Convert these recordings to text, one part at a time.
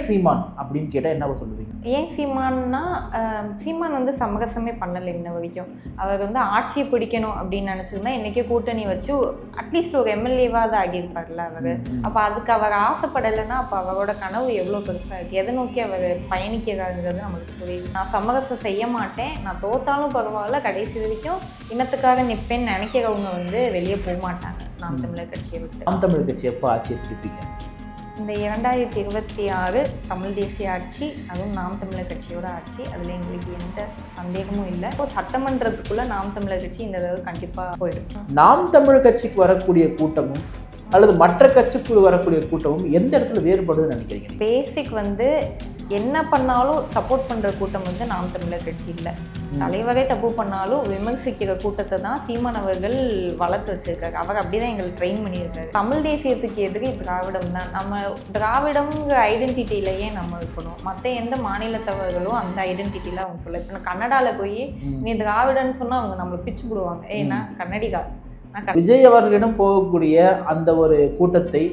ஏன் சீமான் அப்படின்னு கேட்டால் என்ன சொல்லுவீங்க? ஏன் சீமான்னா சீமான் வந்து சமரசமே பண்ணலை இன்ன வரைக்கும். அவர் வந்து ஆட்சியை பிடிக்கணும் அப்படின்னு நினச்சிருந்தா இன்றைக்கே கூட்டணி வச்சு அட்லீஸ்ட் ஒரு எம்எல்ஏவாவது ஆகியிருப்பார்ல அவர். அப்போ அதுக்கு அவர் ஆசைப்படலைன்னா அப்போ அவரோட கனவு எவ்வளோ பெருசாக இருக்குது எதை நோக்கி அவர் பயணிக்கிறாங்கிறது நம்மளுக்கு புரியுது. நான் சமரசம் செய்ய மாட்டேன். நான் தோத்தாலும் பரவாயில்ல. கடைசி வரைக்கும் இனத்துக்காக நிற்பேன்னு நினைக்கிறவங்க வந்து வெளியே போக மாட்டாங்க. நாம் தமிழர் கட்சியை விட்டு. நாம் தமிழ் கட்சி எப்போ ஆட்சியை திருப்பிங்க இந்த இரண்டாயிரத்தி இருபத்தி ஆறு தமிழ் தேசிய ஆட்சி அதுவும் நாம் தமிழர் கட்சியோட ஆட்சி அதில் எங்களுக்கு எந்த சந்தேகமும் இல்லை இப்போ சட்டமன்றத்துக்குள்ளே நாம் தமிழர் கட்சி இந்த தடவை கண்டிப்பாக போயிடும் நாம் தமிழ் கட்சிக்கு வரக்கூடிய கூட்டமும் அல்லது மற்ற கட்சிக்குள்ள வரக்கூடிய கூட்டமும் எந்த இடத்துல வேறுபடுதுன்னு நினைக்கிறீங்க? பேசிக் வந்து என்ன பண்ணாலும் சப்போர்ட் பண்ணுற கூட்டம் வந்து நாம் தமிழர் கட்சி இல்லை. தலைவரே தப்பு பண்ணாலும் விமர்சிக்கிற கூட்டத்தை தான் சீமான் அவர்கள் வளர்த்து வச்சிருக்காரு. அவர் அப்படிதான் எங்களை ட்ரெயின் பண்ணியிருக்காரு. தமிழ் தேசியத்துக்கு எதிரி திராவிடம் தான். நம்ம திராவிடம்ங்கிற ஐடென்டிட்டியிலேயே நம்ம இருக்கணும். மற்ற எந்த மாநிலத்தவர்களும் அந்த ஐடென்டிட்டியில் அவங்க சொல்ல இப்போ கன்னடாவில் போய் நீ திராவிடன்னு சொன்னால் அவங்க நம்மளை பிச்சு போடுவாங்க. ஏன்னா கன்னடிகா. விஜய் அவர்களிடம் போகக்கூடிய அந்த ஒரு கூட்டத்தை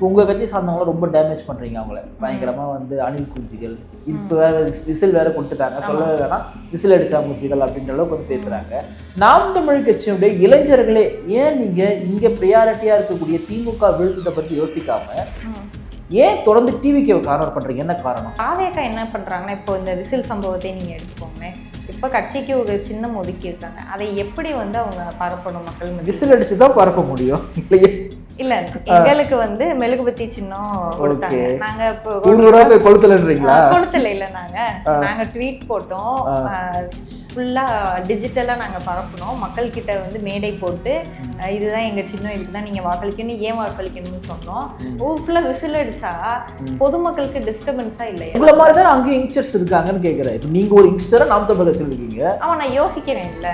உங்கள் கட்சி சார்ந்தவங்களும் ரொம்ப டேமேஜ் பண்ணுறீங்க அவங்கள. பயங்கரமாக வந்து அணில் குஞ்சுகள். இப்போ வேற விசில் வேற கொடுத்துட்டாங்க. சொல்ல வேணாம். விசில் அடிச்சா குஞ்சுகள் அப்படின்ற அளவுக்கு வந்து பேசுகிறாங்க நாம் தமிழ் கட்சியுடைய இளைஞர்களே ஏன் நீங்கள் இங்கே ப்ரியாரிட்டியாக இருக்கக்கூடிய திமுக விழுத்தத்தை பற்றி யோசிக்காம ம். ஏன் தொடர்ந்து டிவிக்கு கார்னர் பண்ணுறீங்க என்ன காரணம்? காவேக்கா என்ன பண்ணுறாங்கன்னா இப்போ இந்த விசில் சம்பவத்தை நீங்கள் எடுத்துக்கோங்க இப்போ கட்சிக்கு ஒரு சின்னம் ஒதுக்கி இருக்காங்க அதை எப்படி வந்து அவங்க பரப்பணும் மக்கள்? விசில் அடிச்சு தான் பரப்ப முடியும். இல்லையே? இல்ல எங்களுக்கு வந்து மெழுகுபத்தி சின்னம் கொடுத்தாங்க. நாங்க ஊர் ஊரா போய் கொளுத்தலன்றீங்களா? கொடுத்தல இல்ல நாங்க. நாங்க ட்வீட் போட்டோம். ஃபுல்லா டிஜிட்டலா நாங்க பரப்புனோம். மக்கள் கிட்ட வந்து மேடை போட்டு இதுதான் எங்க சின்னம் இதுக்கு தான் நீங்க வாக்களிக்கணும் ஏன் வாக்களிக்கணும்னு சொன்னோம். ஊர் ஃபுல்லா விசில் அடிச்சா பொதுமக்களுக்கு டிஸ்டர்பன்ஸா இல்லையா? உங்களை மாதிரி தான் அங்கேயும் யங்ஸ்டர்ஸ் இருக்காங்கன்னு கேட்குறேன் இப்போ நீங்கள் ஒரு யங்ஸ்டராக நாம் தமிழ் இருக்கீங்க. அவன் நான் யோசிக்கிறேன் இல்ல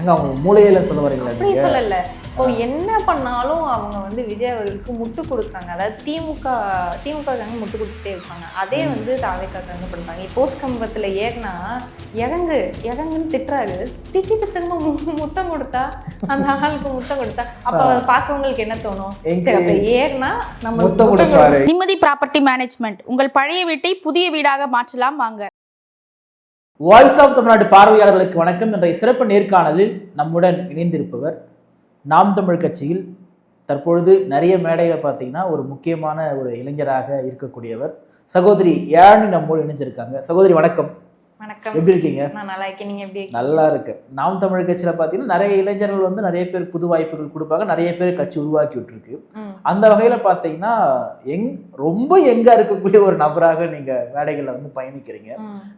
எங்க அவங்க மூளையில சொல்ல வரீங்களா அப்படி சொல்லல. இப்போ என்ன பண்ணாலும் அவங்க வந்து விஜய் அவர்களுக்கு முட்டு கொடுக்காங்க அதாவது திமுக திமுக முட்டு கொடுத்துட்டே இருப்பாங்க. அதே வந்து தாவேக்காரங்க பண்றாங்க இப்போ கம்பத்துல ஏறினா இறங்கு இறங்குன்னு திட்டுறாரு. திட்டிட்டு திரும்ப முத்தம் கொடுத்தா அந்த ஆளுக்கு முத்தம் கொடுத்தா அப்ப பாக்குறவங்களுக்கு என்ன தோணும்? சரி அப்ப ஏறினா நம்ம நிம்மதி ப்ராப்பர்ட்டி மேனேஜ்மெண்ட். உங்கள் பழைய வீட்டை புதிய வீடாக மாற்றலாம். வாங்க. வாய்ஸ் ஆஃப் தமிழ்நாடு பார்வையாளர்களுக்கு வணக்கம். என்ற சிறப்பு நேர்காணலில் நம்முடன் இணைந்திருப்பவர் நாம் தமிழ் கட்சியில் தற்பொழுது நிறைய மேடையில் பார்த்தீங்கன்னா ஒரு முக்கியமான ஒரு இளைஞராக இருக்கக்கூடியவர் சகோதரி யாழினி நம்மோடு இணைஞ்சிருக்காங்க. சகோதரி வணக்கம். வணக்கம். எப்படி இருக்கீங்க? நான் நல்லா இருக்கேன். நீங்க எப்படி? நல்லா இருக்கு நாம் தமிழ் கட்சியில் பார்த்தீங்கன்னா நிறைய இளைஞர்கள் வந்து நிறைய பேர் புது வாய்ப்புகள் கொடுப்பாங்க. நிறைய பேர் கட்சி உருவாக்கி விட்டுருக்கு. அந்த வகையில் பார்த்தீங்கன்னா யங் ரொம்ப யங்காக இருக்கக்கூடிய ஒரு நபராக நீங்கள் மேடைகளில் வந்து பயணிக்கிறீங்க.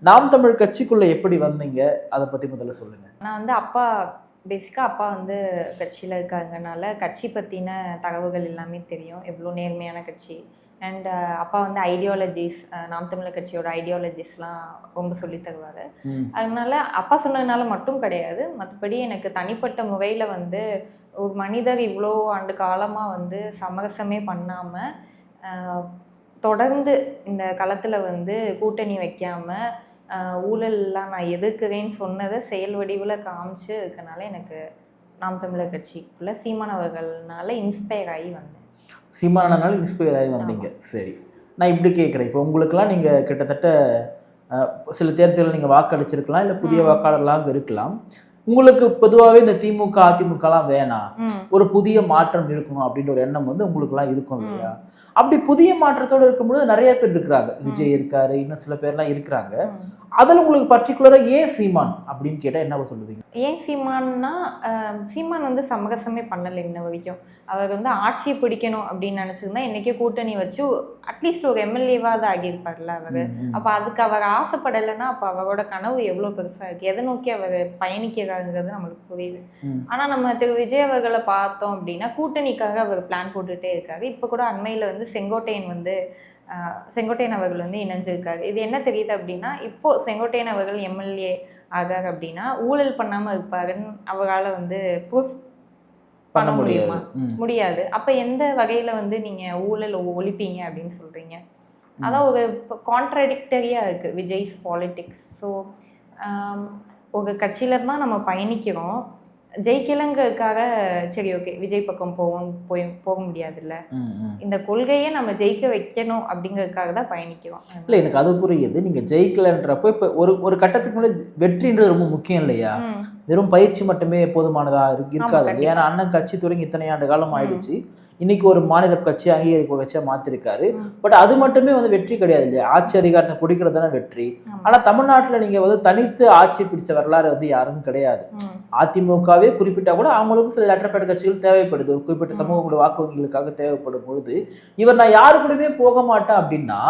நாம் தமிழ் கட்சிக்குள்ள எப்படி வந்தீங்க? அதை பற்றி முதல்ல சொல்லுங்க. நான் வந்து அப்பா பேசிக்காக அப்பா வந்து கட்சியில் இருக்காங்கனால கட்சி பற்றின தகவல்கள் எல்லாமே தெரியும். எவ்வளோ நேர்மையான கட்சி அண்ட் அப்பா வந்து ஐடியாலஜிஸ் நாம் தமிழர் கட்சியோட ஐடியாலஜிஸ்லாம் ரொம்ப சொல்லித் தருவார். அதனால அப்பா சொன்னதுனால மட்டும் கிடையாது. மற்றபடி எனக்கு தனிப்பட்ட முறையில் வந்து ஒரு மனிதர் இவ்வளோ ஆண்டு காலமாக வந்து சமரசமே பண்ணாமல் தொடர்ந்து இந்த களத்தில் வந்து கூட்டணி வைக்காமல் ஊழல்லாம் நான் எதிர்க்கிறேன்னு சொன்னதை செயல் வடிவில் காமிச்சு இருக்கனால எனக்கு நாம் தமிழர் கட்சிக்குள்ளே சீமான் அவர்கள்னால இன்ஸ்பயர் ஆகி வந்தேன். சீமானனால இன்ஸ்பயர் ஆகி வந்தீங்க. சரி. நான் இப்படி கேட்குறேன். இப்போ உங்களுக்கெல்லாம் நீங்கள் கிட்டத்தட்ட சில தேர்தலில் நீங்கள் வாக்களிச்சிருக்கலாம் இல்லை புதிய ம். வாக்காளர்களாக இருக்கலாம். உங்களுக்கு பொதுவாகவே இந்த திமுக அதிமுகலாம் வேணாம் ஒரு புதிய மாற்றம் இருக்கணும் அப்படின்ற ஒரு எண்ணம் வந்து உங்களுக்குலாம் இருக்கும் இல்லையா? அப்படி புதிய மாற்றத்தோடு இருக்கும்பொழுது நிறைய பேர் இருக்கிறாங்க. விஜய் இருக்காரு இன்னும் சில பேர்லாம் இருக்கிறாங்க. அதில் உங்களுக்கு பர்டிகுலராக ஏன் சீமான் அப்படின்னு கேட்டால் என்ன சொல்லுவீங்க? ஏன் சீமான்னா சீமான் வந்து சமரசமே பண்ணலை இன்ன வரைக்கும். அவர் வந்து ஆட்சியை பிடிக்கணும் அப்படின்னு நினச்சிருந்தா இன்றைக்கே கூட்டணி வச்சு அட்லீஸ்ட் ஒரு எம்எல்ஏவாவது ஆகியிருப்பார்ல அவர். அப்போ அதுக்கு அவர் ஆசைப்படலைன்னா அப்போ அவரோட கனவு எவ்வளோ பெருசாக இருக்குது எதை நோக்கி அவர் பயணிக்கிறாங்கிறது நம்மளுக்கு புரியுது. ஆனால் நம்ம திரு விஜய் அவர்களை பார்த்தோம் அப்படின்னா கூட்டணிக்காக அவர் பிளான் போட்டுகிட்டே இருக்காரு. இப்போ கூட அண்மையில் வந்து செங்கோட்டையன் வந்து செங்கோட்டையன் அவர்கள் வந்து இணைஞ்சிருக்காரு. இது என்ன தெரியுது அப்படின்னா இப்போ செங்கோட்டையன் அவர்கள் எம்எல்ஏ ஆகார் அப்படின்னா ஊழல் பண்ணாமல் இருப்பாருன்னு அவரால் வந்து ப்ரூஃப் பண்ண முடியுமா. முடியாது. அப்போ எந்த வகையில் வந்து நீங்கள் ஊழல் ஒழிப்பீங்க அப்படின்னு சொல்கிறீங்க அதான் ஒரு கான்ட்ரடிக்டரியாக இருக்குது விஜய்ஸ் பாலிட்டிக்ஸ் ஸோ ஒரு கட்சியில தான் நம்ம பயணிக்கிறோம். ஜெயிக்கலங்கிறதுக்காக சரி ஓகே விஜய் பக்கம் போவோம் போய் போக முடியாதுல்ல. இந்த கொள்கையை நம்ம ஜெயிக்க வைக்கணும் அப்படிங்கிறதுக்காக தான் பயணிக்கிறோம். இல்லை எனக்கு அது புரியுது. நீங்கள் ஜெயிக்கலன்றப்போ இப்போ ஒரு ஒரு கட்டத்துக்கு மேலே வெற்றின்றது ரொம்ப முக்கியம் இல்லையா? வெறும் பயிற்சி மட்டுமே போதுமானதா இருக்கு இருக்காது. ஏன்னா அண்ணன் கட்சி தொடங்கி இத்தனை ஆண்டு காலம் ஆயிடுச்சு. இன்னைக்கு ஒரு மாநில கட்சி அங்கீகரிப்பு கட்சியா மாத்திருக்காரு. பட் அது மட்டுமே வந்து வெற்றி கிடையாது இல்லையா? ஆட்சி அதிகாரத்தை பிடிக்கிறது தானே வெற்றி. ஆனா தமிழ்நாட்டுல நீங்க வந்து தனித்து ஆட்சி பிடிச்ச வரலாறு வந்து யாரும் கிடையாது. அதிமுகவே குறிப்பிட்டா கூட அவங்களுக்கும் சில லெட்டர்பேட் கட்சிகள் தேவைப்படுது. ஒரு குறிப்பிட்ட சமூக வாக்கு வங்கிகளுக்காக தேவைப்படும் பொழுது இவர் நான் யாரு கூடயுமே போக மாட்டேன் அப்படின்னா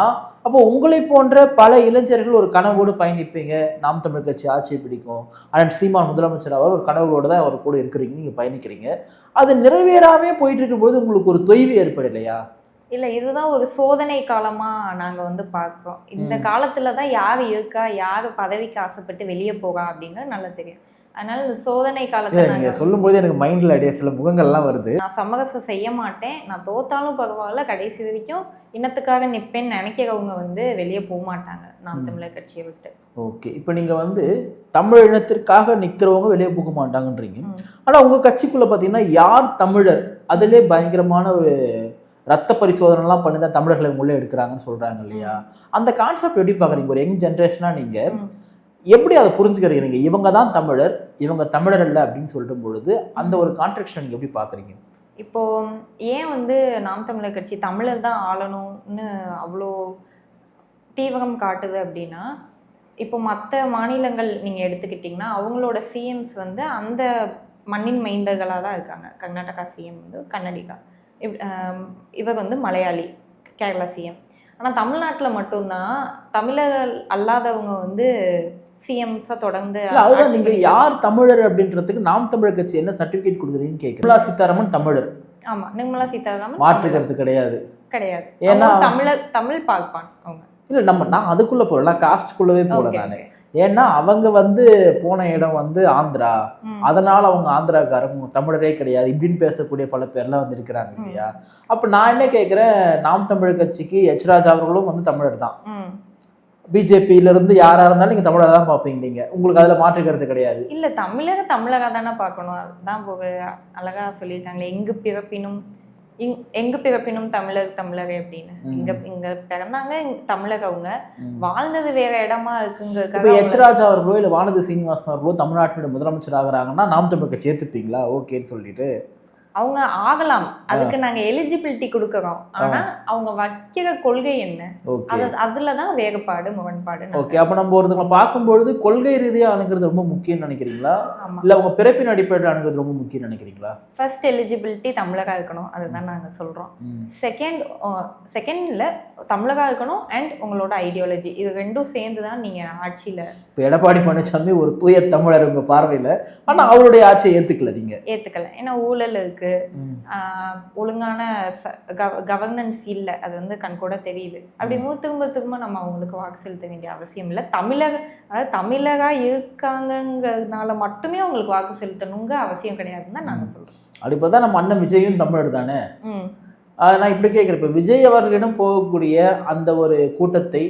அப்போ உங்களை போன்ற பல இளைஞர்கள் ஒரு கனவோடு பயணிப்பீங்க. நாம் தமிழ் கட்சி ஆட்சியை பிடிக்கும். அண்ணன் சீமான் முதலமைச்சர் அவர் ஒரு கனவோடு தான் அவர் கூட இருக்கிறீங்க நீங்க பயணிக்கிறீங்க. அது நிறைவேறாமே போயிட்டு இருக்கும்போது உங்களுக்கு ஒரு தொய்வு ஏற்படலையா? இல்ல இதுதான் ஒரு சோதனை காலமா நாங்க வந்து பார்க்கிறோம். இந்த. காலத்துல தான் யார் இருக்கா யார் பதவிக்கு ஆசைப்பட்டு வெளியே போகா அப்படிங்கிறது நல்லா தெரியும். அதனால இந்த சோதனை காலத்தை இல்ல, நீங்க நாங்க சொல்லும்போது எனக்கு மைண்ட்ல அப்படியே சில முகங்கள்லாம் வருது. நான் சமரசம் செய்ய மாட்டேன். நான் தோத்தாலும் பரவாயில்ல கடைசி வரைக்கும் இனத்துக்காக நிப்பேன்னு நினைக்கிறவங்க வந்து வெளியே போக மாட்டாங்க. நாம். தமிழர் கட்சியை விட்டு. ஓகே. இப்போ நீங்க வந்து தமிழ் இனத்திற்காக நிக்கிறவங்க வெளியே போக மாட்டாங்கன்றீங்க. ம். ஆனா உங்க கட்சிக்குள்ள பாத்தீங்கன்னா யார் தமிழர்? அதிலே பயங்கரமான ஒரு ரத்த பரிசோதனைலாம் பண்ணி தான் தமிழர்களை உள்ளே எடுக்கிறாங்கன்னு சொல்றாங்க இல்லையா? அந்த கான்செப்ட் எப்படி பாக்குறீங்க? ஒரு யங் ஜென்ரேஷனா நீங்க ம். எப்படி அதை புரிஞ்சுக்கிறீங்க? இவங்க தான் தமிழர் இவங்க தமிழர் அல்ல அப்படின்னு சொல்லும் பொழுது அந்த ஒரு கான்ட்ராக்ஷன் நீங்கள் எப்படி பார்க்குறீங்க? இப்போ ஏன் வந்து நாம் தமிழர் கட்சி தமிழர் தான் ஆளணும்னு அவ்வளோ தீவகம் காட்டுது அப்படின்னா இப்போ மற்ற மாநிலங்கள் நீங்கள் எடுத்துக்கிட்டிங்கன்னா அவங்களோட சிஎம்ஸ் வந்து அந்த மண்ணின் மைந்தர்களாக தான் இருக்காங்க. கர்நாடகா சிஎம் வந்து கன்னடிகா. இவ்- இவர் வந்து மலையாளி கேரளா சிஎம் ஆனால் தமிழ்நாட்டில் மட்டும்தான் தமிழர்கள் அல்லாதவங்க வந்து சிஎம்ஸாக தொடர்ந்து இல்ல அதுதான் ஆட்சி நீங்க பண்ணிட்டு- யார் தமிழர் அப்படின்றதுக்கு நாம் தமிழர் கட்சி என்ன சர்டிபிகேட் கொடுக்குறீங்கன்னு கேட்குறேன் நிர்மலா சீதாராமன் தமிழர். ஆமா நிர்மலா சீதாராமன் மாற்று தமிழர். கருத்து கிடையாது. கிடையாது. ஏன்னா- தமிழர் தமிழ் பார்ப்பான் அவங்க. இல்ல நம்ம நான் அதுக்குள்ள போகல நான் காஸ்ட்குள்ளவே போகல நானு. ஏன்னா அவங்க வந்து போன இடம் வந்து ஆந்திரா. அதனால அவங்க ஆந்திராக்காரங்க தமிழரே கிடையாது இப்படின்னு பேசக்கூடிய பல பேர்லாம் வந்து இருக்கிறாங்க இல்லையா? அப்ப நான் என்ன கேட்கிறேன் நாம் தமிழர் கட்சிக்கு எச் ராஜா அவர்களும் வந்து தமிழர் தான். ம். பிஜேபியில இருந்து யாரா இருந்தாலும் நீங்க தமிழரை தான் பார்ப்பீங்க நீங்க உங்களுக்கு அதுல மாற்று கருத்து கிடையாது இல்ல தமிழக தமிழகா தானே பார்க்கணும் அதுதான் போக அழகா சொல்லியிருக்காங்களே எங்கு பிறப்பினும் இங் எங்கு பிறப்பினும் தமிழர் தமிழரே அப்படின்னு. இங்க இங்க பிறந்தாங்க தமிழக அவங்க. வாழ்ந்தது வேற இடமா இருக்குங்கிறதுக்காக எச் ராஜா அவர்களோ இல்ல வானதி சீனிவாசன் அவர்களோ தமிழ்நாட்டினுடைய முதலமைச்சர் ஆகுறாங்கன்னா நாம் தமிழ் கட்சி ஓகேன்னு சொல்லிட்டு அவங்க ஆகலாம். அதுக்கு நாங்க எலிஜிபிலிட்டி கொடுக்கறோம். ஆனா அவங்க வைக்கிற கொள்கை என்ன? ஓகே. அது அதுலதான் வேறுபாடு முரண்பாடு ஓகே அப்ப நம்ம ஒருத்தங்களை பார்க்கும்பொழுது கொள்கை ரீதியா அணுகிறது ரொம்ப முக்கியம்னு நினைக்கிறீங்களா? இல்ல உங்க பிறப்பின் அடிப்படையில் அணுகிறது ரொம்ப முக்கியம் நினைக்கிறீங்களா? ஃபர்ஸ்ட் எலிஜிபிலிட்டி தமிழகா இருக்கணும். அதுதான் நாங்க சொல்றோம். செகண்ட் செகண்ட்ல தமிழகா இருக்கணும் அண்ட் உங்களோட ஐடியாலஜி இது ரெண்டும் சேர்ந்து தான் நீங்க ஆட்சியில இப்ப எடப்பாடி பழனிசாமி ஒரு தூய தமிழர் உங்க பார்வையில. ஆனா அவருடைய ஆட்சியை ஏத்துக்கல நீங்க. ஏத்துக்கல. ஏன்னா ஊழல் இருக்கு. ஆஹ் ஒழுங்கான கவர்னன்ஸ் இல்லை. அது வந்து கண்கூட தெரியுது. அப்படி திரும்ப திரும்ப நம்ம அவங்களுக்கு வாக்கு செலுத்த வேண்டிய அவசியம் இல்லை. தமிழக அதாவது தமிழகா இருக்காங்கங்கிறதுனால மட்டுமே அவங்களுக்கு வாக்கு செலுத்தணுங்க அவசியம் கிடையாதுன்னு தான் நாங்க சொல்றோம். அப்படி பார்த்தா நம்ம அண்ணன் விஜயும் தமிழர் தானே? நான் இப்படி கேட்குறேன் இப்போ விஜய் அவர்களிடம் போகக்கூடிய அந்த ஒரு கூட்டத்தை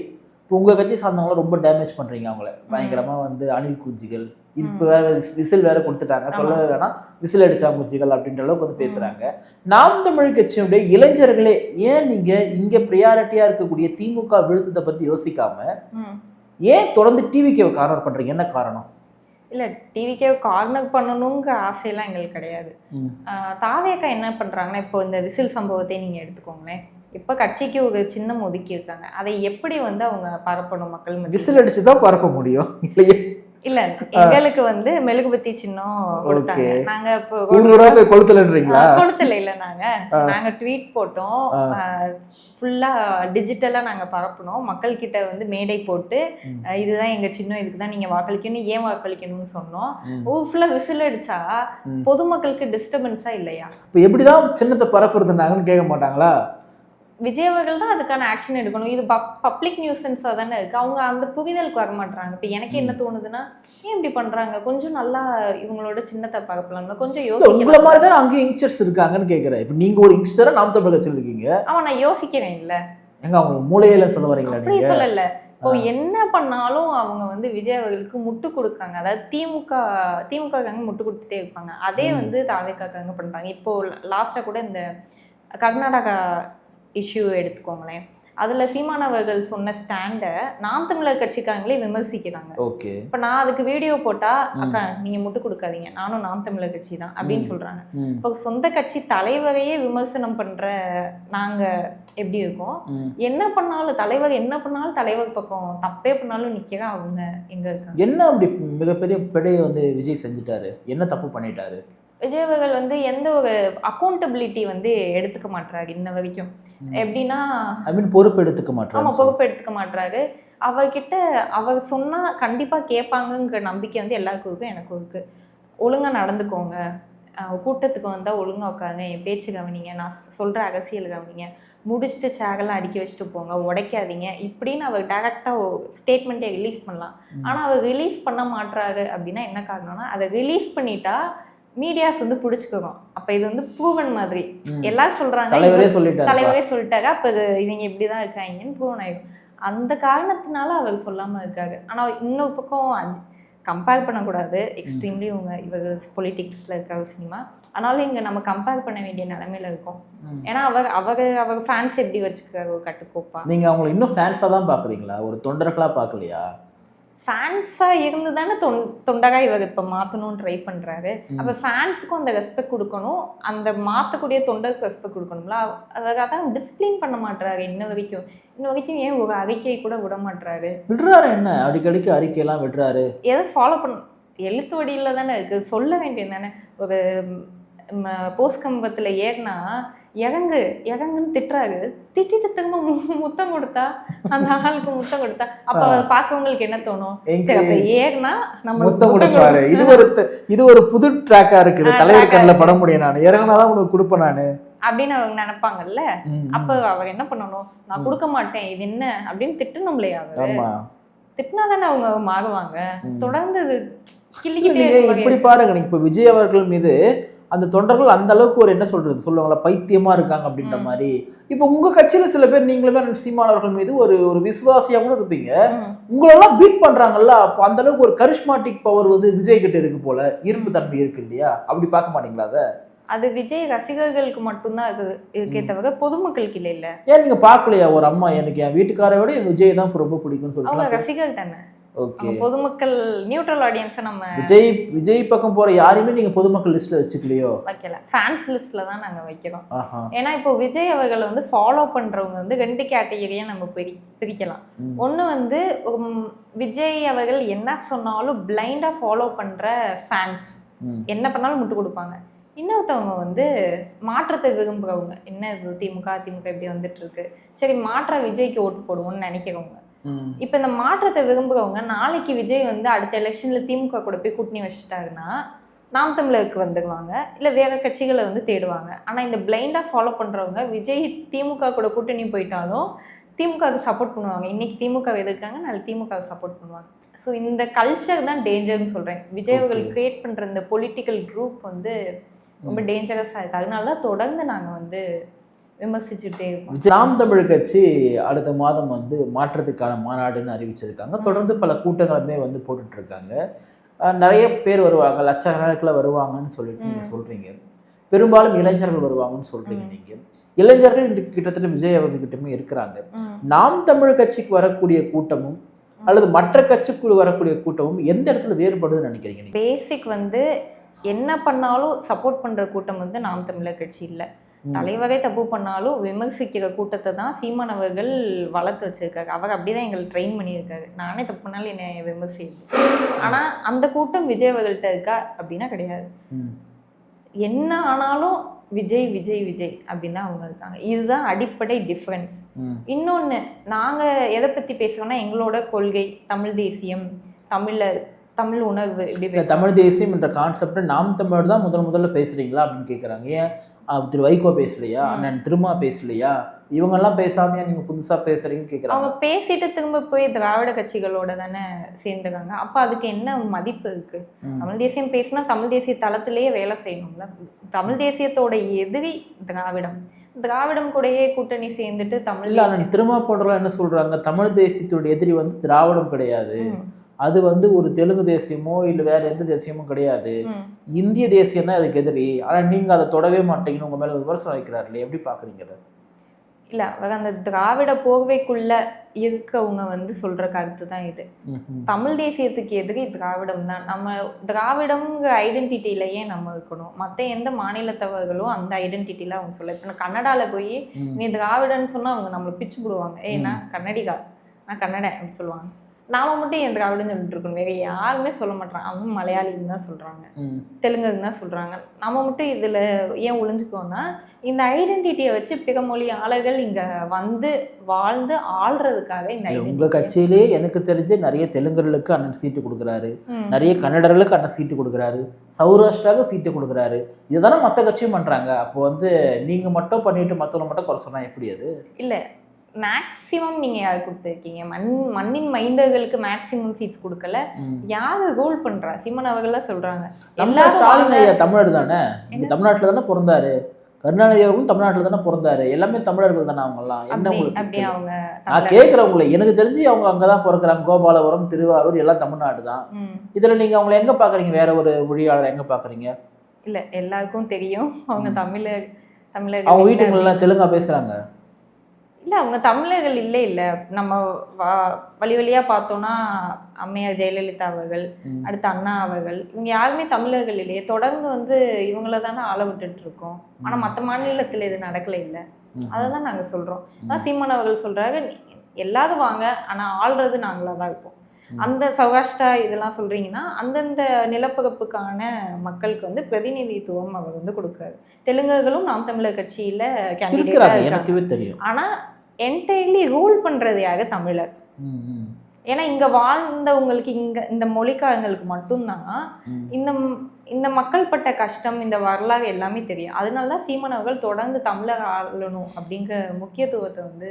இப்போ உங்க கட்சி சார்ந்தவங்கள ரொம்ப டேமேஜ் பண்றீங்க அவங்கள. பயங்கரமா வந்து அணில் குஞ்சுகள். இப்போ வேற விசில் வேற கொடுத்துட்டாங்க. சொல்லவே வேணாம். விசில் அடிச்சா குஞ்சுகள் அப்படின்ற அளவுக்கு வந்து பேசுறாங்க. நாம் தமிழ் கட்சியுடைய இளைஞர்களே ஏன் நீங்க இங்க ப்ரியாரிட்டியா இருக்கக்கூடிய திமுக விழுத்தத்தை பத்தி யோசிக்காம ஏன் தொடர்ந்து டிவிக்கு கார்னர் பண்றீங்க? என்ன காரணம்? இல்லை டிவிக்கே கார்னர் பண்ணணுங்கிற ஆசையெல்லாம் எங்களுக்கு கிடையாது. தாவேக்கா என்ன பண்ணுறாங்கன்னா இப்போ இந்த விசில் சம்பவத்தை நீங்கள் எடுத்துக்கோங்களேன். இப்போ கட்சிக்கு ஒரு சின்னம் ஒதுக்கி இருக்காங்க அதை எப்படி வந்து அவங்க பரப்பணும் மக்கள்? விசில் அடிச்சு தான் பரப்ப முடியும் இல்லையே? இல்ல எங்களுக்கு வந்து மெழுகுபத்தி சின்னம் கொடுத்தாங்க. நாங்க இப்போ கொளுத்தலன்றீங்களா? கொடுத்தல இல்ல நாங்க. நாங்க ட்வீட் போட்டோம். ஃபுல்லா டிஜிட்டலா நாங்க பரப்புனோம். மக்கள் கிட்ட வந்து மேடை போட்டு இதுதான் எங்க சின்னம் இதுக்கு தான் நீங்க வாக்களிக்கணும் ஏன் வாக்களிக்கணும்னு சொன்னோம். ஊர் ஃபுல்லா விசில் அடிச்சா. பொதுமக்களுக்கு டிஸ்டர்பன்ஸா இல்லையா? இப்போ எப்படிதான் சின்னத்தை பரப்புறதுனாங்கன்னு கேட்க மாட்டாங்களா? விஜய் அவர்கள் தான் அதுக்கான ஆக்ஷன் எடுக்கணும். இது பப்ளிக் நியூசன்ஸா தானே இருக்கு. அவங்க அந்த புரிதலுக்கு வர மாட்டாங்க இப்ப எனக்கு என்ன தோணுதுன்னா ஏன் இப்படி பண்றாங்க? கொஞ்சம் நல்லா இவங்களோட சின்னத்தை பரப்பலாம்ல கொஞ்சம் இல்ல உங்களை மாதிரி தான் அங்கேயும் யங்ஸ்டர்ஸ் இருக்காங்கன்னு கேட்குறேன் இப்போ நீங்க ஒரு யங்ஸ்டரா நாம் தமிழ் கட்சியில் இருக்கீங்க. அவன் நான் யோசிக்கிறேன் இல்ல எங்க அவங்களுக்கு மூளையில சொல்ல வரீங்களா அப்படி சொல்லல. இப்போ என்ன பண்ணாலும் அவங்க வந்து விஜய் அவர்களுக்கு முட்டு கொடுக்காங்க. அதாவது திமுக திமுக காரங்க முட்டு கொடுத்துட்டே இருப்பாங்க. அதே. வந்து தாவேக்காக்காங்க பண்றாங்க. இப்போ லாஸ்டா கூட இந்த கர்நாடகா இஷ்யூ எடுத்துக்கோங்களேன். அதுல சீமான் அவர்கள் சொன்ன ஸ்டாண்டை நாம் தமிழர் கட்சிக்காரங்களே விமர்சிக்கிறாங்க. ஓகே. இப்ப நான் அதுக்கு வீடியோ போட்டா. அக்கா நீங்க முட்டு கொடுக்காதீங்க. நானும் நாம் தமிழர் கட்சி தான் அப்படின்னு. சொல்றாங்க. இப்போ சொந்த கட்சி தலைவரையே விமர்சனம் பண்ற நாங்க எப்படி இருக்கோம்? என்ன பண்ணாலும் தலைவர் என்ன பண்ணாலும் தலைவர் பக்கம் தப்பே பண்ணாலும் நிக்கிற அவங்க எங்க இருக்காங்க? என்ன அப்படி மிகப்பெரிய பிழையை வந்து விஜய் செஞ்சுட்டாரு? என்ன தப்பு பண்ணிட்டாரு? விஜய் அவர்கள் வந்து எந்த ஒரு அக்கௌண்டபிலிட்டி வந்து எடுத்துக்க மாட்றாரு இன்ன வரைக்கும். எப்படின்னா ஐ மீன் பொறுப்பு எடுத்துக்க மாட்டாரு பொறுப்பு எடுத்துக்க மாட்றாரு. அவர்கிட்ட அவர் சொன்னா கண்டிப்பா கேட்பாங்கங்கிற நம்பிக்கை வந்து எல்லாருக்கும் இருக்கு எனக்கும் இருக்கு. ஒழுங்கா நடந்துக்கோங்க. கூட்டத்துக்கு வந்தா ஒழுங்கா உட்காருங்க என் பேச்சு கவனிங்க. நான் சொல்ற அரசியல் கவனிங்க. முடிச்சுட்டு சேகெல்லாம் அடுக்கி வச்சுட்டு போங்க. உடைக்காதீங்க. இப்படின்னு அவர் டேரக்டாக ஸ்டேட்மெண்ட்டே ரிலீஸ் பண்ணலாம். ம். ஆனா அவர் ரிலீஸ் பண்ண மாட்றாரு அப்படின்னா என்ன காரணம்னா அதை ரிலீஸ் பண்ணிட்டா மீடியாஸ் வந்து பிடிச்சிக்கிறோம் அப்ப இது வந்து ப்ரூவன் மாதிரி. எல்லாரும் சொல்றாங்க தலைவரே சொல்லிட்டாரு தலைவரே சொல்லிட்டாரு. அப்ப இது இவங்க இப்படிதான் இருக்காங்கன்னு ப்ரூவன் ஆயிடும். அந்த காரணத்தினால அவர் சொல்லாம இருக்காரு. ஆனா இன்னொரு பக்கம் கம்பேர் பண்ணக்கூடாது. எக்ஸ்ட்ரீம்லி இவங்க இவர் பொலிட்டிக்ஸ்ல இருக்காரு சினிமா ஆனாலும் இங்க நம்ம கம்பேர் பண்ண வேண்டிய நிலைமையில இருக்கோம். ஏன்னா அவர் அவர் அவர் ஃபேன்ஸ் எப்படி வச்சுக்கிறாரு ஒரு கட்டுக்கோப்பா? நீங்க அவங்களை இன்னும் ஃபேன்ஸா தான் பாக்குறீங்களா? ஒரு தொண்டர்களா பாக்கலையா? ஃபேன்ஸா இருந்து தானே தொன் தொண்டகா இவர் இப்ப மாத்தணும்னு ட்ரை பண்றாரு. ம். அப்ப ஃபேன்ஸுக்கும் அந்த ரெஸ்பெக்ட் கொடுக்கணும். அந்த மாத்தக்கூடிய தொண்டருக்கு ரெஸ்பெக்ட் கொடுக்கணும்ல. அவர் அதான் டிசிப்ளின் பண்ண மாட்றாரு இன்ன வரைக்கும். இன்ன வரைக்கும் ஏன் ஒரு அறிக்கை கூட விட மாட்றாரு? விடுறாரு என்ன? அடிக்கடிக்கு அறிக்கையெல்லாம் விடுறாரு. எதை ஃபாலோ பண்ண எழுத்து வடியில தானே இருக்கு. சொல்ல வேண்டியது தானே. ஒரு போஸ்ட் கம்பத்துல ஏறினா இறங்கு இறங்குன்னு திட்டுறாரு. திட்டிட்டு திரும்ப முத்தம் கொடுத்தா அந்த ஆளுக்கு முத்தம் கொடுத்தா அப்ப ஆ. பாக்குறவங்களுக்கு என்ன தோணும்? எங்க சரி அப்ப ஏறினா நம்ம முத்தம் கொடுப்பாரு. இது ஒரு இது ஒரு புது ட்ராக்கா இருக்குது. தலைவர் கண்ணில். பட முடியும் நான். இறங்கினாதான் உனக்கு கொடுப்பேன் நானு. அப்படின்னு அவங்க நினைப்பாங்கல்ல. அப்ப அவர் என்ன பண்ணணும்? நான் கொடுக்க மாட்டேன். இது என்ன? அப்படின்னு திட்டணும்லையா அவர். ஆமா. திட்டினா தானே அவங்க மாறுவாங்க. தொடர்ந்து இப்படி பாருங்க. இப்ப விஜய் அவர்கள் மீது அந்த தொண்டர்கள் அந்த அளவுக்கு ஒரு என்ன சொல்றது சொல்லுவாங்களா பைத்தியமா இருக்காங்க அப்படின்ற. மாதிரி. இப்ப உங்க கட்சியில சில பேர் நீங்களுமே சீமானவர்கள் மீது ஒரு ஒரு விசுவாசியா கூட இருப்பீங்க. உங்களெல்லாம் பீட் பண்றாங்கல்ல அப்ப அந்த அளவுக்கு ஒரு கரிஷ்மாட்டிக் பவர் வந்து விஜய் கிட்ட இருக்கு போல ஈர்ப்பு தன்மை இருக்கு இல்லையா? அப்படி பார்க்க மாட்டீங்களா அதை? அது விஜய் ரசிகர்களுக்கு மட்டும்தான் இருக்கு இருக்கே தவிர பொதுமக்களுக்கு இல்ல இல்ல. ஏன் நீங்க பார்க்கலையா? ஒரு அம்மா எனக்கு என் வீட்டுக்காரை விட என் விஜய் தான் ரொம்ப பிடிக்கும்னு அவங்க சொல்லிட்டு ரசிகர்கள் தானே? அவங்க பொதுமக்கள் நியூட்ரல் ஆடியன்ஸை நம்ம விஜய் விஜய் பக்கம் போற யாரையுமே நீங்க பொதுமக்கள் லிஸ்ட்ல வச்சுக்கலையோ? வைக்கல. ஃபேன்ஸ் லிஸ்ட்ல தான் நாங்க வைக்கிறோம். ஏன்னா இப்போ விஜய் அவர்களை வந்து ஃபாலோ பண்றவங்க வந்து ரெண்டு கேட்டகரியா நம்ம பிரி பிரிக்கலாம். ஒண்ணு வந்து விஜய் அவர்கள் என்ன சொன்னாலும் பிளைண்டா ஃபாலோ பண்ற ஃபேன்ஸ். என்ன பண்ணாலும் முட்டு கொடுப்பாங்க. இன்னொருத்தவங்க வந்து மாற்றத்தை விரும்புறவங்க. என்ன இது திமுக அதிமுக இப்படி வந்துட்டு இருக்கு. சரி மாற்ற விஜய்க்கு ஓட்டு போடுவோம்னு நினைக்கிறவங்க. இப்போ இந்த மாற்றத்தை விரும்புறவங்க நாளைக்கு விஜய் வந்து அடுத்த எலெக்ஷன்ல திமுக கூட போய் கூட்டணி வச்சுட்டாருன்னா நாம் தமிழருக்கு வந்துடுவாங்க இல்லை வேற கட்சிகளை வந்து தேடுவாங்க. ஆனால் இந்த பிளைண்டாக ஃபாலோ பண்ணுறவங்க விஜய் திமுக கூட கூட்டணி போயிட்டாலும் திமுகவுக்கு சப்போர்ட் பண்ணுவாங்க. இன்னைக்கு திமுக எதிர்க்காங்க நாளைக்கு திமுகவுக்கு சப்போர்ட் பண்ணுவாங்க. ஸோ இந்த கல்ச்சர் தான் டேஞ்சர்னு சொல்கிறேன் விஜய் அவர்கள். கிரியேட் பண்ணுற இந்த பொலிட்டிக்கல் குரூப் வந்து ரொம்ப டேஞ்சரஸாக இருக்குது அதனால தான் தொடர்ந்து நாங்கள் வந்து விமர்சிச்சுட்டே நாம் தமிழ் கட்சி அடுத்த மாதம் வந்து மாற்றத்துக்கான மாநாடுன்னு அறிவிச்சிருக்காங்க. தொடர்ந்து பல கூட்டங்களுமே வந்து போட்டுட்டு இருக்காங்க அஹ் நிறைய பேர் வருவாங்க. லட்சக்கணக்கில் வருவாங்கன்னு சொல்லிட்டு நீங்க ம். சொல்றீங்க. பெரும்பாலும் இளைஞர்கள் வருவாங்கன்னு சொல்றீங்க ம். நீங்க. இளைஞர்கள் கிட்டத்தட்ட விஜய் அவர்கிட்டமே இருக்கிறாங்க. நாம் தமிழ் கட்சிக்கு வரக்கூடிய கூட்டமும் அல்லது மற்ற கட்சிக்குள்ள வரக்கூடிய கூட்டமும் எந்த இடத்துல வேறுபடுதுன்னு நினைக்கிறீங்க பேசிக் வந்து என்ன பண்ணாலும் சப்போர்ட் பண்ற கூட்டம் வந்து நாம் தமிழர் கட்சி இல்ல. தலைவரே தப்பு பண்ணாலும் விமர்சிக்கிற கூட்டத்தை தான் சீமான் அவர்கள் வளர்த்து வச்சிருக்காரு அவர் அப்படிதான் எங்களை ட்ரெயின் பண்ணியிருக்காரு. நானே தப்பு பண்ணாலும் என்னை விமர்சி ஆனா அந்த கூட்டம் விஜய் அவர்கள்ட்ட இருக்கா? அப்படின்னா கிடையாது. என்ன ஆனாலும் விஜய் விஜய் விஜய் அப்படின்னு தான் அவங்க இருக்காங்க. இதுதான் அடிப்படை டிஃப்ரென்ஸ். இன்னொன்று நாங்கள் எதை பற்றி பேசுகிறோம்னா எங்களோட கொள்கை தமிழ் தேசியம் தமிழர் தமிழ் உணர்வு இப்படி தமிழ் தேசியம் என்ற கான்செப்ட் நாம் தமிழ் தான் முதல் முதல்ல பேசுறீங்களா அப்படின்னு கேட்குறாங்க ஏன்? திரு வைகோ பேசலையா. அண்ணன் திருமா பேசலையா? இவங்கெல்லாம் பேசாமையா நீங்க புதுசா பேசுறீங்கன்னு கேட்குறாங்க அவங்க பேசிட்டு திரும்ப போய் திராவிட கட்சிகளோட தானே சேர்ந்துறாங்க அப்போ அதுக்கு என்ன மதிப்பு இருக்கு. தமிழ் தேசியம் பேசினா தமிழ் தேசிய தளத்திலேயே வேலை செய்யணும்ல. தமிழ் தேசியத்தோட எதிரி திராவிடம். திராவிடம் கூடயே கூட்டணி சேர்ந்துட்டு தமிழ் திரும்ப போடுறோம் என்ன சொல்றாங்க? தமிழ் தேசியத்துடைய எதிரி வந்து திராவிடம் கிடையாது. அது வந்து ஒரு தெலுங்கு தேசியமோ இல்ல வேற எந்த தேசியமும் கிடையாது. இந்திய தேசியம் தான் அதுக்கு எதிரி. ஆனா நீங்க அதை தொடவே மாட்டீங்கன்னு உங்க மேல விமர்சனம் வைக்கிறாருல்ல எப்படி பாக்குறீங்க அதை? இல்ல அவர் அந்த திராவிட போர்வைக்குள்ள இருக்கவங்க வந்து சொல்ற கருத்து தான் இது. தமிழ் தேசியத்துக்கு எதிரி திராவிடம் தான். நம்ம திராவிடம்ங்கிற ஐடென்டிட்டியிலேயே நம்ம இருக்கணும்? மற்ற எந்த மாநிலத்தவர்களும் அந்த ஐடென்டிட்டியில அவங்க சொல்ல இப்போ கன்னடால போய். நீ திராவிடன்னு சொன்னா அவங்க நம்மளை பிச்சு போடுவாங்க. ஏய் நான் கன்னடிகா நான் கன்னடன் அப்படி சொல்லுவாங்க. நாம மட்டும் என் திராவிடம் சொல்லிட்டு இருக்கணும். வேற யாருமே சொல்ல மாட்டாங்க அவங்க மலையாளின்னு தான் சொல்றாங்க. தெலுங்குன்னு தான் சொல்றாங்க. நம்ம மட்டும் இதுல ஏன் ஒளிஞ்சுக்கோன்னா இந்த ஐடென்டிட்டியை வச்சு பிற மொழி ஆளுகள் இங்க வந்து வாழ்ந்து ஆள்றதுக்காக இந்த உங்க கட்சியிலே எனக்கு தெரிஞ்சு நிறைய தெலுங்கர்களுக்கு அண்ணன் சீட்டு கொடுக்குறாரு. நிறைய கன்னடர்களுக்கு அண்ணன் சீட்டு கொடுக்குறாரு. சௌராஷ்டிராவுக்கு சீட்டு கொடுக்குறாரு. இதுதானே மற்ற கட்சியும் பண்றாங்க. அப்போ வந்து நீங்க மட்டும் பண்ணிட்டு மற்றவங்க மட்டும் குறை சொன்னா எப்படி அது? இல்ல மேக்ஸிமம் நீங்க யாரு கொடுத்துருக்கீங்க? மண் மண்ணின் மைந்தர்களுக்கு மேக்ஸிமம் சீட்ஸ் கொடுக்கல. யாரு ரூல் பண்றா? சிம்மன் அவர்கள்லாம் சொல்றாங்க. எல்லாரும் ஸ்டாலின். ஐயா தமிழர் தானே இங்க தமிழ்நாட்டுல தானே பிறந்தாரு? கருணாநிதி அவர்களும் தமிழ்நாட்டுல தானே பிறந்தாரு? எல்லாமே தமிழர்கள் தானே அவங்க எல்லாம் என்ன உங்களுக்கு நான் உங்களை எனக்கு தெரிஞ்சு அவங்க அங்கதான் பிறக்குறாங்க. கோபாலபுரம் திருவாரூர் எல்லாம் தமிழ்நாடு தான். இதுல நீங்க அவங்களை எங்க பாக்குறீங்க வேற ஒரு மொழியாளர் எங்க பாக்குறீங்க இல்ல எல்லாருக்கும் தெரியும். அவங்க தமிழர் தமிழர் அவங்க வீட்டுக்குள்ள எல்லாம் தெலுங்கா பேசுறாங்க. இல்ல அவங்க தமிழர்கள் இல்லை இல்ல. நம்ம வா- வழி வழியா பார்த்தோம்னா அம்மையார் ஜெயலலிதா அவர்கள். அடுத்து அண்ணா அவர்கள் இவங்க யாருமே தமிழர்கள் இல்லையே. தொடர்ந்து வந்து இவங்கள தானே ஆள விட்டுட்டு இருக்கோம். ஆனா மத்த மாநிலத்துல இது நடக்கல இல்ல. அதை தான் நாங்க சொல்றோம். அதான் சீமான் அவர்கள் சொல்றாங்க "நீ- எல்லாரும் வாங்க ஆனா ஆள்றது நாங்களா தான் இருப்போம். அந்த சௌராஷ்டிரா இதெல்லாம் சொல்றீங்கன்னா அந்தந்த நிலப்பரப்புக்கான மக்களுக்கு வந்து பிரதிநிதித்துவம் அவர் வந்து கொடுக்காரு தெலுங்குகளும் நாம் தமிழர் கட்சியில கேண்டிடேட்டா இருக்கிறாங்க. இருக்காங்க. எனக்குவே தெரியும். ஆனா என்டையர்லி ரூல் பண்றது யாரு தமிழர் ஏன்னா இங்க வாழ்ந்தவங்களுக்கு இங்க இந்த மொழிக்காரங்களுக்கு மட்டும்தான். இந்த இந்த மக்கள் பட்ட கஷ்டம் இந்த வரலாறு எல்லாமே தெரியும். அதனால தான் சீமன் அவர்கள் தொடர்ந்து தமிழர் ஆளணும் அப்படிங்கிற முக்கியத்துவத்தை வந்து.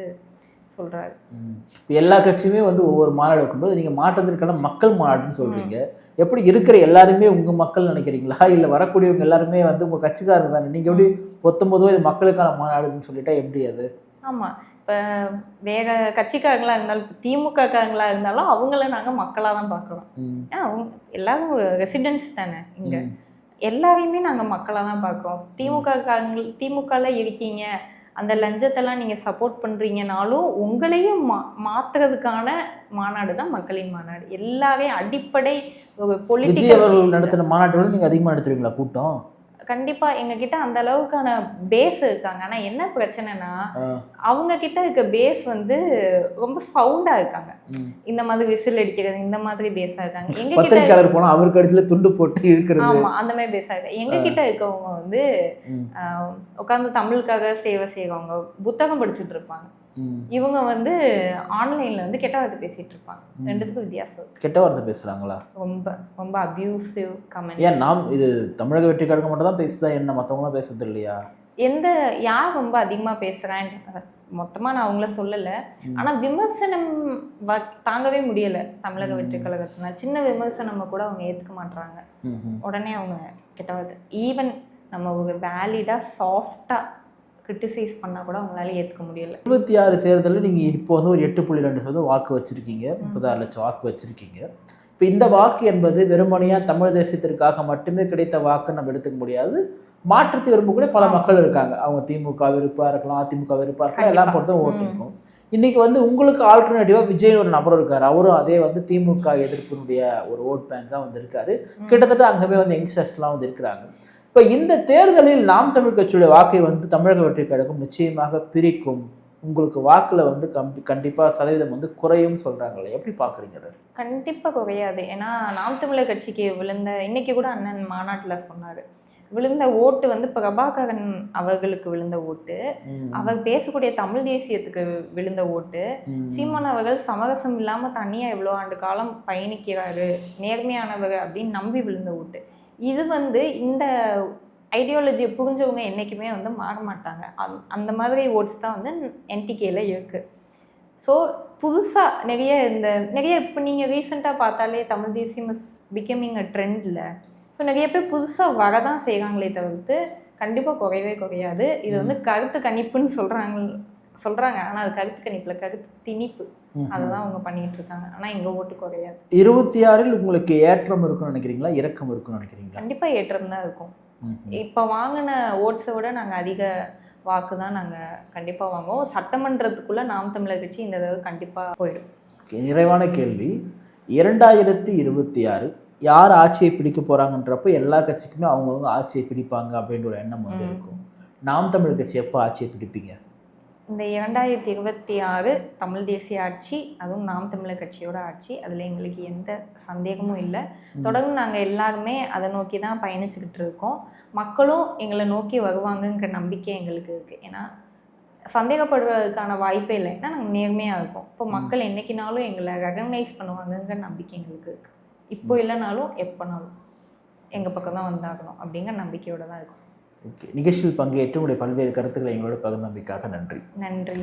இப்ப எல்லா கட்சியுமே வந்து ஒவ்வொரு மாநாடு வைக்கும்போது நீங்க மாற்றத்திற்கான மக்கள் மாநாடுன்னு சொல்றீங்க. எப்படி இருக்கிற எல்லாருமே உங்க மக்கள் நினைக்கிறீங்களா? இல்ல வரக்கூடியவங்க எல்லாருமே வந்து உங்க கட்சிக்காரங்க தானே? நீங்க எப்படி பொத்தொன்பதுவா இது மக்களுக்கான மாநாடுன்னு சொல்லிட்டா எப்படி அது? ஆமா. இப்ப வேற கட்சிக்காரங்களா இருந்தாலும் திமுக காரங்களா இருந்தாலும் அவங்கள நாங்க மக்களா தான் பார்க்குறோம் ஏன்னா அவங்க எல்லாரும் ரெசிடென்ட்ஸ் தானே இங்க. எல்லாரையுமே நாங்க மக்களா தான் பார்க்கோம் திமுக காரங்க திமுகல இருக்கீங்க. அந்த லஞ்சத்தெல்லாம் நீங்க சப்போர்ட் பண்றீங்கனாலும் உங்களையும் மா மாத்துறதுக்கான மாநாடு தான் மக்களின் மாநாடு. எல்லாரையும் அடிப்படை ஒரு பொலிட்டிக்கல் நடத்தின மாநாட்டோட நீங்க அதிகமா நடத்துறீங்களா கூட்டம்? கண்டிப்பா எங்க கிட்ட அந்த அளவுக்கான பேஸ் இருக்காங்க. ஆனா என்ன பிரச்சனைனா அவங்க கிட்ட இருக்க பேஸ் வந்து ரொம்ப சவுண்டா இருக்காங்க. இந்த மாதிரி விசில் அடிக்கிறது இந்த மாதிரி பேஸா இருக்காங்க. எங்க கிட்ட பத்திரிக்கையாளர் போனா அவருக்கு இடத்துல துண்டு போட்டு இழுக்கிறது. ஆமா அந்த மாதிரி பேஸா இருக்காங்க எங்க கிட்ட இருக்கவங்க வந்து ம், உட்காந்து தமிழுக்காக சேவை செய்றவங்க புத்தகம் படிச்சுட்டு இருப்பாங்க. இவங்க வந்து ஆன்லைன்ல வந்து கெட்ட வார்த்தை பேசிட்டு இருப்பாங்க. ரெண்டுத்துக்கும் வித்தியாசம் கெட்ட வார்த்தை பேசுறாங்களா? ரொம்ப ரொம்ப அபியூசிவ் கமெண்ட் ஏன் நாம் இது தமிழக வெற்றி கழகம் மட்டும் தான் பேசுதா என்ன? மத்தவங்களாம் பேசுறது இல்லையா? எந்த யார் ரொம்ப அதிகமா பேசுறான்னு மொத்தமா நான் அவங்கள சொல்லல. ஆனா விமர்சனம் வ- தாங்கவே முடியல தமிழக வெற்றி கழகத்தினால சின்ன விமர்சனம் கூட அவங்க ஏத்துக்க மாட்றாங்க. ம், ம். உடனே அவங்க கெட்ட வார்த்தை. ஈவன் நம்ம ஒரு வேலிடா சாஃப்டா கிரிட்டிசைஸ் பண்ணா கூட அவங்களால ஏத்துக்க முடியல. இருபத்தி ஆறு தேர்தலில் நீங்கள் இப்போ வந்து ஒரு எட்டு புள்ளி ரெண்டு சதவீதம் வாக்கு வச்சிருக்கீங்க. முப்பதாறு லட்சம் வாக்கு வச்சிருக்கீங்க. இப்போ இந்த வாக்கு என்பது வெறுமனையாக தமிழ் தேசியத்திற்காக மட்டுமே கிடைத்த வாக்கு நம்ம எடுத்துக்க முடியாது. மாற்றத்தை விரும்பக்கூடிய பல மக்கள் இருக்காங்க. அவங்க திமுக விருப்பா இருக்கலாம் அதிமுக விருப்பா இருக்கலாம் எல்லாம் பொறுத்தும் ஓட்டு இருக்கும். இன்னைக்கு வந்து உங்களுக்கு ஆல்டர்னேட்டிவாக விஜய்னு ஒரு நபர் இருக்காரு. அவரும் அதே வந்து திமுக எதிர்ப்பினுடைய ஒரு ஓட் பேங்காக வந்து இருக்காரு கிட்டத்தட்ட அங்கவே வந்து யங்ஸ்டர்ஸ்லாம் வந்து இருக்கிறாங்க. இப்போ இந்த தேர்தலில் நாம் தமிழ் கட்சியுடைய வாக்கை வந்து தமிழக வெற்றி கழகம் நிச்சயமாக பிரிக்கும். உங்களுக்கு வாக்குல வந்து கம்பி கண்டிப்பா சதவீதம் வந்து குறையும் சொல்றாங்களே எப்படி பாக்குறீங்க அதை? கண்டிப்பா குறையாது. ஏன்னா நாம் தமிழர் கட்சிக்கு விழுந்த இன்னைக்கு கூட அண்ணன் மாநாட்டுல சொன்னாரு. விழுந்த ஓட்டு வந்து பிரபாகரன் அவர்களுக்கு விழுந்த ஓட்டு. அவர் பேசக்கூடிய தமிழ் தேசியத்துக்கு விழுந்த ஓட்டு. சீமான் அவர்கள் சமரசம் இல்லாம தனியா எவ்வளோ ஆண்டு காலம் பயணிக்கிறாரு நேர்மையானவர் அப்படின்னு நம்பி விழுந்த ஓட்டு. இது வந்து இந்த ஐடியாலஜியை புரிஞ்சவங்க என்றைக்குமே வந்து மாற மாட்டாங்க. அந் அந்த மாதிரி ஓட்ஸ் தான் வந்து என்டிகேல இருக்கு. ஸோ புதுசாக நிறைய இந்த நிறைய இப்போ நீங்கள் ரீசெண்டாக பார்த்தாலே தமிழ் தேசியம் இஸ் பிகமிங் அ ட்ரெண்டில் ஸோ நிறைய பேர் புதுசாக வரதான் செய்கிறாங்களே தவிர்த்து கண்டிப்பாக குறையவே குறையாது. இது வந்து கருத்து கணிப்புன்னு சொல்கிறாங்க சொல்கிறாங்க ஆனால் அது கருத்து கணிப்பில் கருத்து திணிப்பு. அதை தான் அவங்க பண்ணிட்டு இருக்காங்க. ஆனால் எங்கள் ஓட்டு குறையாது. இருபத்தி ஆறில் உங்களுக்கு ஏற்றம் இருக்கும்னு நினைக்கிறீங்களா? இறக்கம் இருக்கும்னு நினைக்கிறீங்களா? கண்டிப்பாக ஏற்றம் தான் இருக்கும். இப்போ வாங்கின ஓட்ஸை விட நாங்கள் அதிக வாக்கு தான் நாங்கள் கண்டிப்பாக வாங்குவோம். சட்டமன்றத்துக்குள்ளே நாம் தமிழர் கட்சி இந்த தடவை கண்டிப்பாக போயிடும். நிறைவான கேள்வி. இரண்டாயிரத்தி இருபத்தி ஆறு யார் ஆட்சியை பிடிக்க போறாங்கன்றப்ப எல்லா கட்சிக்குமே அவங்கவுங்க ஆட்சியை பிடிப்பாங்க அப்படின்ற ஒரு எண்ணம் வந்து. இருக்கும். நாம் தமிழ் கட்சி எப்போ ஆட்சியை பிடிப்பீங்க? இந்த இரண்டாயிரத்தி இருபத்தி ஆறு தமிழ் தேசிய ஆட்சி அதுவும் நாம் தமிழர் கட்சியோட ஆட்சி அதில் எங்களுக்கு எந்த சந்தேகமும் இல்லை. தொடர்ந்து நாங்கள் எல்லாருமே அதை நோக்கி தான் பயணிச்சுக்கிட்டு இருக்கோம். மக்களும் எங்களை நோக்கி வருவாங்கங்கிற நம்பிக்கை எங்களுக்கு இருக்குது ஏன்னா சந்தேகப்படுறதுக்கான வாய்ப்பே இல்லை. ஏன்னா நாங்கள் நேர்மையாக இருக்கோம். இப்போ மக்கள் என்னைக்குனாலும் எங்களை ரெகக்னைஸ் பண்ணுவாங்கங்கிற நம்பிக்கை எங்களுக்கு இருக்குது இப்போ இல்லைனாலும் எப்போனாலும் எங்கள் பக்கம் தான் வந்தாகணும் அப்படிங்கிற நம்பிக்கையோட தான் இருக்கும். நிகழ்ச்சியில் பங்கேற்று உங்களுடைய பல்வேறு கருத்துக்களை எங்களோட பகிர்ந்தமைக்காக நன்றி. நன்றி.